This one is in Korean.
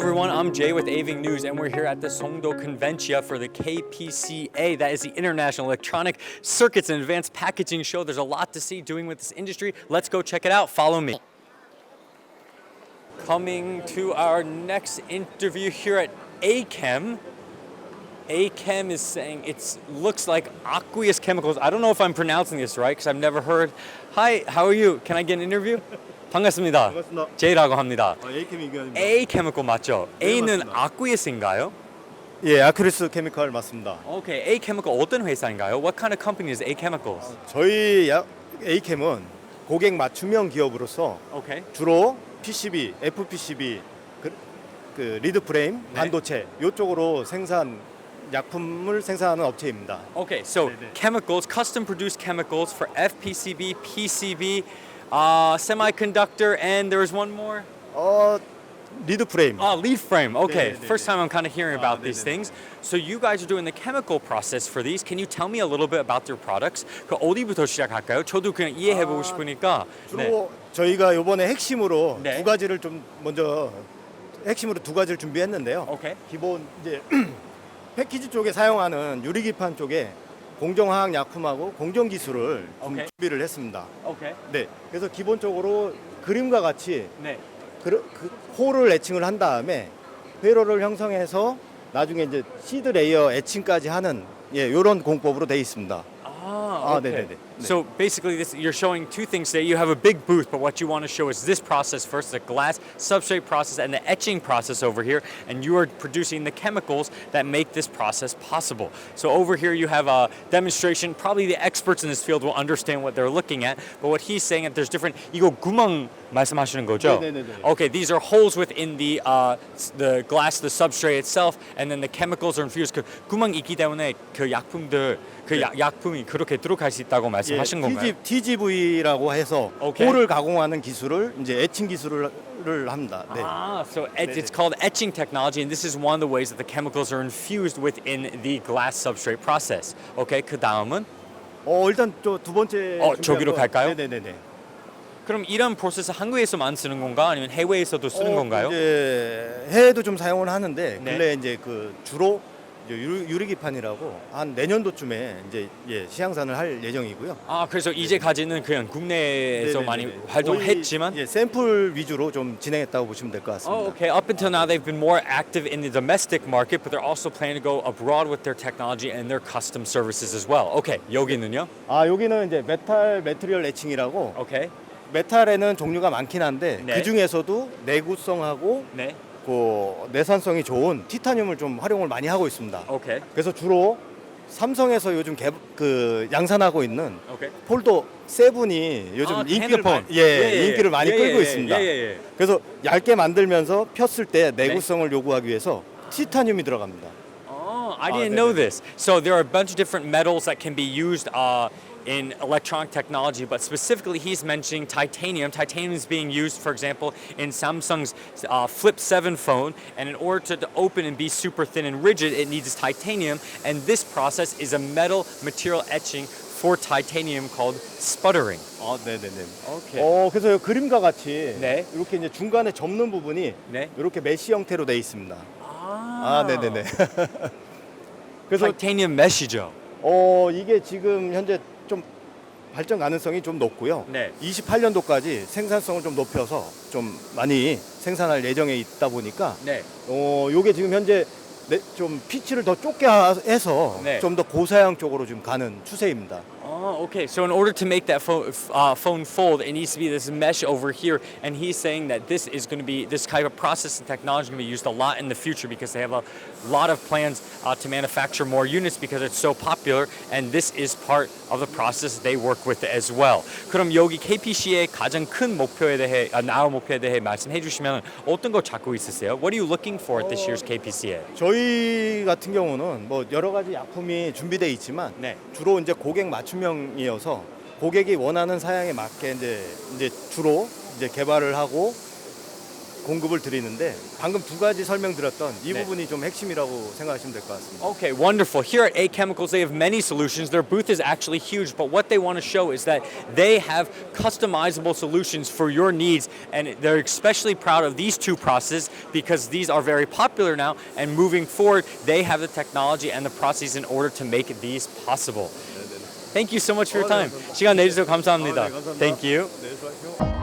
everyone, I'm Jay with Aving News, and we're here at the Songdo Conventia for the KPCA. That is the International Electronic Circuits and Advanced Packaging Show. There's a lot to see doing with this industry. Let's go check it out. Follow me. Coming to our next interview here at ACHEM. ACHEM is saying it looks like aqueous chemicals. I don't know if I'm pronouncing this right because I've never heard. Hi, how are you? Can I get an interview? 반갑습니다. 반갑습니다. 제이라고 합니다. 아, 에이캠 이규현입니다. A 케미컬 맞죠? 네, A는 맞습니다. 아쿠이스인가요? 예, 아크리스 케미칼 맞습니다. 오케이, A 케미컬 어떤 회사인가요? What kind of company is A Chemicals? 저희 야- 에이캠은 고객 맞춤형 기업으로서 오케이. 주로 PCB, FPCB, 그, 그 리드 프레임, 네. 반도체 이쪽으로 생산 약품을 생산하는 업체입니다. Okay, so 네, 네. chemicals, custom produced chemicals for FPCB, PCB, uh, semiconductor, and there was one more. 어, 리드 프레임. Ah, lead frame. Okay, 네, 네, first 네. time I'm kind of hearing 아, about 네, these 네, 네. things. So you guys are doing the chemical process for these. Can you tell me a little bit about your products? 그 어디부터 시작할까요? 저도 그냥 이해해 보고 아, 싶으니까. 네. 주로 저희가 이번에 핵심으로 네. 두 가지를 좀 먼저 핵심으로 두 가지를 준비했는데요. 오케이. 기본 이제 패키지 쪽에 사용하는 유리기판 쪽에 공정화학 약품하고 공정 기술을 좀 오케이. 준비를 했습니다. 오케이. 네. 그래서 기본적으로 그림과 같이 네. 그, 그 홀을 애칭을 한 다음에 회로를 형성해서 나중에 이제 시드 레이어 애칭까지 하는 예, 이런 공법으로 되어 있습니다. 아, okay. 네네네. 네. So basically, this you're showing two things today. You have a big booth, but what you want to show is this process first, the glass substrate process and the etching process over here, and you are producing the chemicals that make this process possible. So over here, you have a demonstration. Probably the experts in this field will understand what they're looking at, but what he's saying that there's different. 이거 구멍 말씀하시는 거죠? 네네네네. Okay, these are holes within the uh, s- the glass, the substrate itself, and then the chemicals are infused. 그 구멍이 있기 때문에 그 약품들, 그 네. 약, 약품이 그렇게 들어갈 수 있다고 말씀 하신 건가요? TG, TGV라고 해서 오케이. 홀을 가공하는 기술을 이제 애칭 기술을 합니다. 네. Ah, so et- it's called etching technology, and this is one of the ways that the chemicals are infused within the glass substrate process. Okay, 그 다음은 어 일단 저 두 번째 어, 준비한 저기로 건- 갈까요? 네네네. 그럼 이런 프로세스 한국에서만 쓰는 건가, 아니면 해외에서도 쓰는 어, 건가요? 이제 해외도 좀 사용을 하는데 네. 근래 이제 그 주로 유리, 유리기판이라고 한 내년도쯤에 이제 예, 시향산을 할 예정이고요. 아, 그래서 이제까지는 그냥 국내에서 네네네네. 많이 활동했지만 예, 샘플 위주로 좀 진행했다고 보시면 될것 같습니다. Oh, okay. Up until now, they've been more active in the domestic market, but they're also planning to go abroad with their technology and their custom services as well. Okay, 여기는요? 아 여기는 이제 메탈 매트리얼 애칭이라고 Okay. 메탈에는 종류가 많긴 한데 네. 그 중에서도 내구성하고 네. 그 내산성이 좋은 티타늄을 좀 활용을 많이 하고 있습니다. Okay. 그래서 주로 삼성에서 요즘 개, 그 양산하고 있는 Okay. 폴더 세븐이 요즘 아, 많이- 예, 예, 예, 인기를 많이 예, 끌고 예, 있습니다. 예, 예, 예. 그래서 얇게 만들면서 폈을 때 네. 내구성을 요구하기 위해서 티타늄이 들어갑니다. Oh, I Ah, didn't no, know no, no. this. So there are a bunch of different metals that can be used uh, in electronic technology, but specifically he's mentioning titanium. Titanium is being used, for example, in Samsung's uh, Flip 7 phone, and in order to, to open and be super thin and rigid, it needs titanium, and this process is a metal material etching for titanium called sputtering. 아, 네, 네, 네. Okay. 어, 그래서 그림과 같이 네. 이렇게 이제 중간에 접는 부분이 네. 이렇게 메시 형태로 돼 있습니다. Ah, 아, 네, 네, 네. 그래서 titanium mesh이죠. 어, 이게 지금 현재 좀 발전 가능성이 좀 높고요. 네. 28년도까지 생산성을 좀 높여서 좀 많이 생산할 예정에 있다 보니까 네. 어, 요게 지금 현재 네, 좀 피치를 더 좁게 하- 해서 네. 좀 더 고사양 쪽으로 지금 가는 추세입니다. Oh, okay. So in order to make that phone, uh, phone fold, it needs to be this mesh over here. And he's saying that this is going to be this type of process and technology is going to be used a lot in the future because they have a lot of plans uh, to manufacture more units because it's so popular. And this is part of the process they work with as well. 그럼 여기 KPC의 가장 큰 목표에 대해, 아, 나우 목표에 대해 말씀해 주시면 어떤 거 찾고 있으세요? What are you looking for at this year's KPCA? 저희 같은 경우는 뭐 여러 가지 약품이 준비되어 있지만 네. 주로 이제 고객 맞춤 형이어서 고객이 원하는 사양에 맞게 이제 이제 주로 이제 개발을 하고 공급을 드리는데 방금 두 가지 설명드렸던 이 네. 부분이 좀 핵심이라고 생각하시면 될 것 같습니다. Okay, wonderful. Here at A Chemicals, they have many solutions. Their booth is actually huge, but what they want to show is that they have customizable solutions for your needs, and they're especially proud of these two processes because these are very popular now. And moving forward, they have the technology and the processes in order to make these possible. Thank you so much for your 어, 네, time. 시간 내주셔서 감사합니다. 어, 네. Thank you. 네.